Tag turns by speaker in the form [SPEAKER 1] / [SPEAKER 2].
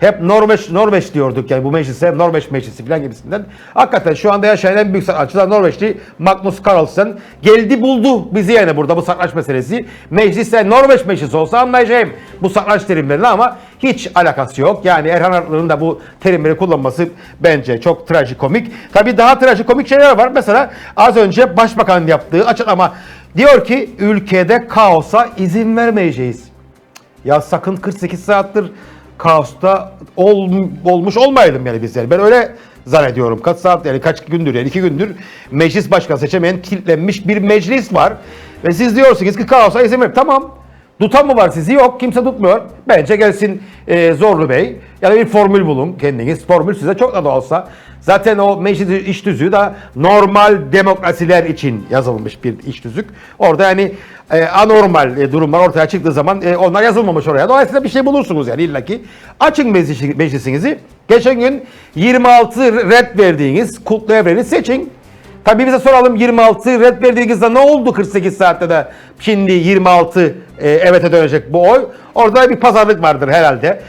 [SPEAKER 1] Hep Norveç Norveç diyorduk yani bu meclise Norveç meclisi falan gibisinden. Hakikaten şu anda yaşayan en büyük sanatçılar Norveçli Magnus Carlsen geldi buldu bizi yani burada bu satranç meselesi. Mecliste Norveç meclisi olsa anlayacağım bu satranç terimlerini ama hiç alakası yok. Yani Erhan Arıklı'nın da bu terimleri kullanması bence çok trajikomik. Tabii daha trajikomik şeyler var. Mesela az önce başbakanın yaptığı açıklama diyor ki ülkede kaosa izin vermeyeceğiz. Ya sakın 48 saattir kaosta ol, olmuş olmayalım yani biz yani. Ben öyle zannediyorum. Kaç saat yani kaç gündür yani iki gündür meclis başkanı seçemeyen kilitlenmiş bir meclis var. Ve siz diyorsunuz ki kaosa izin verin. Tamam. Tutan mı var sizi? Yok. Kimse tutmuyor. Bence gelsin e, Zorlu Bey. Ya da bir formül bulun kendiniz. Formül size çok da, olsa. Zaten o meclis iş tüzüğü da normal demokrasiler için yazılmış bir iş tüzük. Orada yani e, anormal e, durumlar ortaya çıktığı zaman e, onlar yazılmamış oraya. Dolayısıyla bir şey bulursunuz yani illaki. Açın meclis, meclisinizi. Geçen gün 26 red verdiğiniz kutlu evreni seçin. Tabii bize soralım 26 red verdiğinizde ne oldu 48 saatte de şimdi 26 e, evete dönecek bu oy. Orada bir pazarlık vardır herhalde.